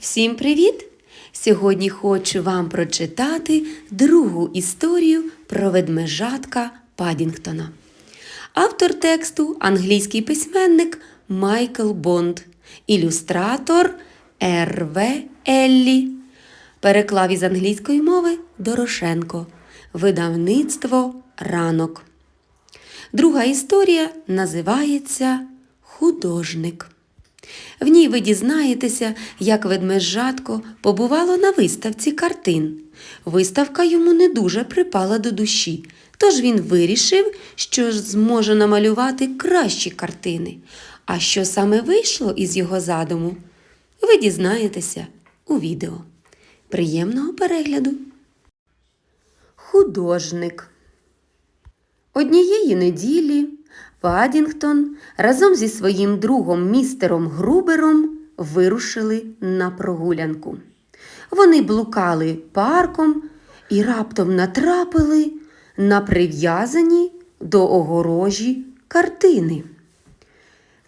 Всім привіт! Сьогодні хочу вам прочитати другу історію про ведмежатка Падінгтона. Автор тексту англійський письменник Майкл Бонд, ілюстратор Р.В. Еллі. Переклав із англійської мови Дорошенко. Видавництво Ранок. Друга історія називається Художник. В ній ви дізнаєтеся, як ведмежатко побувало на виставці картин. Виставка йому не дуже припала до душі, тож він вирішив, що зможе намалювати кращі картини. А що саме вийшло із його задуму, ви дізнаєтеся у відео. Приємного перегляду! Художник Однієї неділі Падінгтон разом зі своїм другом містером Грубером вирушили на прогулянку. Вони блукали парком і раптом натрапили на прив'язані до огорожі картини.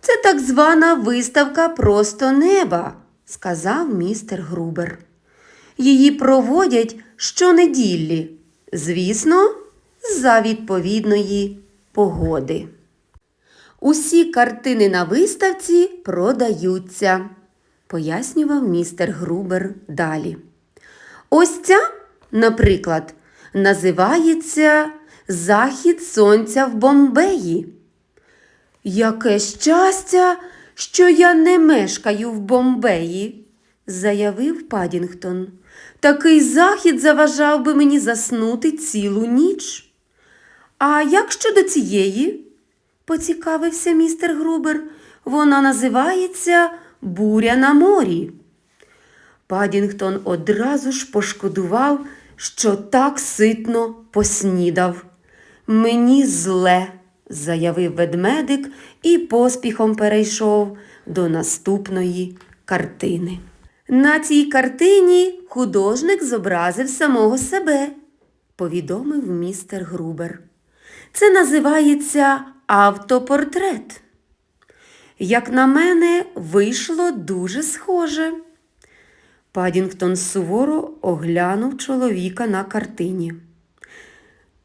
Це так звана виставка просто неба, сказав містер Грубер. Її проводять щонеділі, звісно, за відповідної погоди. Усі картини на виставці продаються, пояснював містер Грубер далі. Ось ця, наприклад, називається Захід сонця в Бомбеї. Яке щастя, що я не мешкаю в Бомбеї, заявив Падінгтон. Такий захід заважав би мені заснути цілу ніч. А як щодо цієї? Поцікавився містер Грубер. Вона називається Буря на морі. Падінгтон одразу ж пошкодував, що так ситно поснідав. Мені зле, заявив ведмедик і поспіхом перейшов до наступної картини. На цій картині художник зобразив самого себе, повідомив містер Грубер. Це називається автопортрет. Як на мене, вийшло дуже схоже. Падінгтон суворо оглянув чоловіка на картині.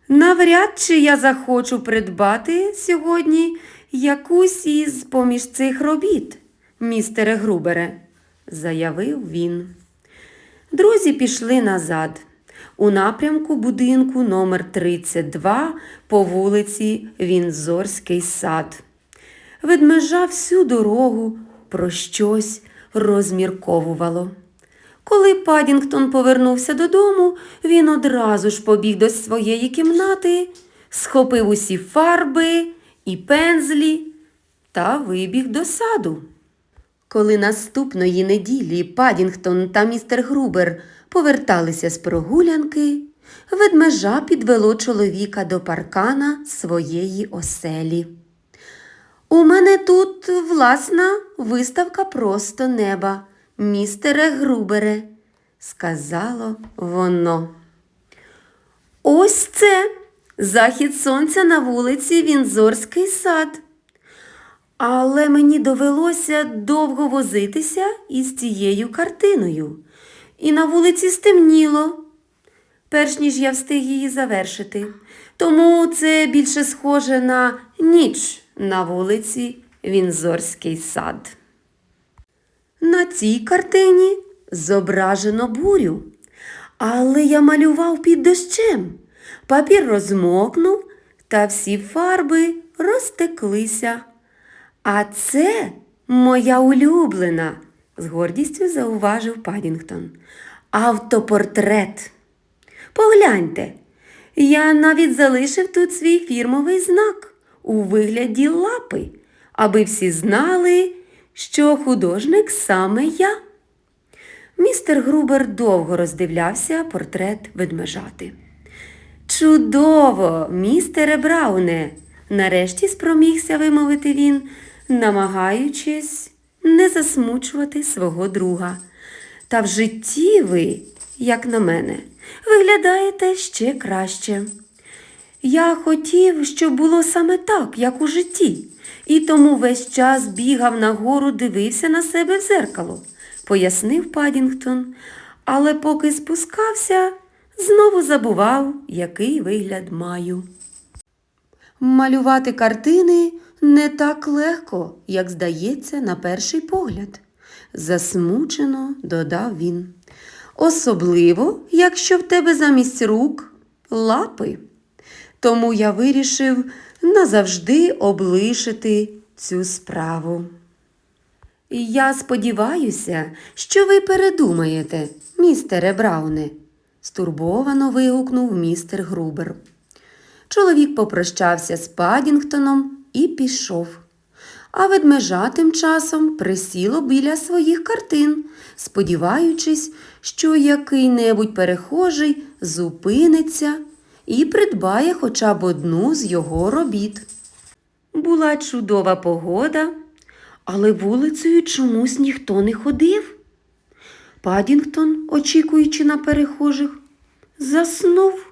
Навряд чи я захочу придбати сьогодні якусь із поміж цих робіт, містере Грубере, заявив він. Друзі пішли назад у напрямку будинку номер 32 по вулиці Вінзорський сад. Ведмежа всю дорогу про щось розмірковувало. Коли Падінгтон повернувся додому, він одразу ж побіг до своєї кімнати, схопив усі фарби і пензлі та вибіг до саду. Коли наступної неділі Падінгтон та містер Грубер поверталися з прогулянки, ведмежа підвело чоловіка до паркана своєї оселі. У мене тут власна виставка просто неба, містере Грубере, сказало воно. Ось це захід сонця на вулиці Вінзорський сад. Але мені довелося довго возитися із цією картиною, і на вулиці стемніло, перш ніж я встиг її завершити. Тому це більше схоже на ніч на вулиці Вінзорський сад. На цій картині зображено бурю, але я малював під дощем. Папір розмокнув, та всі фарби розтеклися. А це моя улюблена, з гордістю зауважив Падінгтон. Автопортрет. Погляньте, я навіть залишив тут свій фірмовий знак у вигляді лапи, аби всі знали, що художник саме я. Містер Грубер довго роздивлявся портрет ведмежати. Чудово, містере Брауне, нарешті спромігся вимовити він, намагаючись не засмучувати свого друга. Та в житті ви, як на мене, виглядаєте ще краще. Я хотів, щоб було саме так, як у житті, і тому весь час бігав нагору, дивився на себе в зеркало. пояснив Падінгтон, але поки спускався, знову забував, який вигляд маю. Малювати картини не так легко, як здається на перший погляд, засмучено додав він. Особливо, якщо в тебе замість рук лапи. Тому я вирішив назавжди облишити цю справу. Я сподіваюся, що ви передумаєте, містере Брауне, стурбовано вигукнув містер Грубер. Чоловік попрощався з Падінгтоном і пішов. А ведмежа тим часом присіло біля своїх картин, сподіваючись, що який-небудь перехожий зупиниться і придбає хоча б одну з його робіт. Була чудова погода, але вулицею чомусь ніхто не ходив. Падінгтон, очікуючи на перехожих, заснув.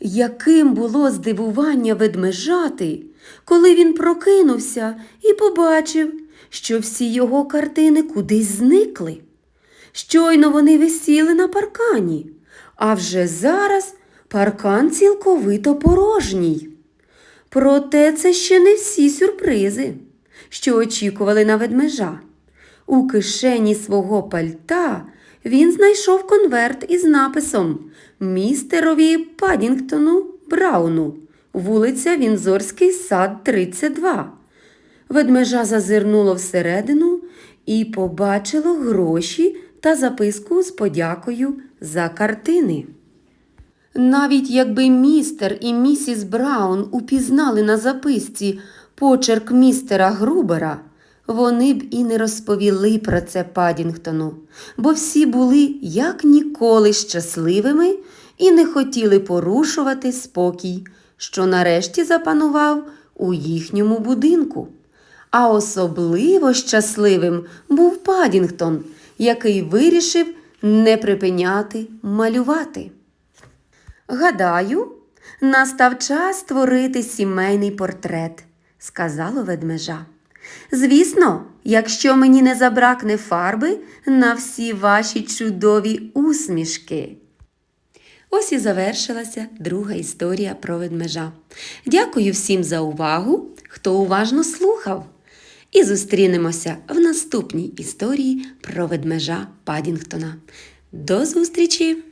Яким було здивування ведмежати, коли він прокинувся і побачив, що всі його картини кудись зникли. Щойно вони висіли на паркані, а вже зараз паркан цілковито порожній. Проте це ще не всі сюрпризи, що очікували на ведмежа. У кишені свого пальта він знайшов конверт із написом Містерові Падінгтону Брауну, вулиця Вінзорський сад 32. Ведмежа зазирнуло всередину і побачило гроші та записку з подякою за картини. Навіть якби містер і місіс Браун упізнали на записці почерк містера Грубера, вони б і не розповіли про це Падінгтону, бо всі були як ніколи щасливими і не хотіли порушувати спокій, що нарешті запанував у їхньому будинку. А особливо щасливим був Падінгтон, який вирішив не припиняти малювати. Гадаю, настав час створити сімейний портрет, сказало ведмежа. Звісно, якщо мені не забракне фарби на всі ваші чудові усмішки. Ось і завершилася друга історія про ведмежа. Дякую всім за увагу, хто уважно слухав. І зустрінемося в наступній історії про ведмежа Падінгтона. До зустрічі!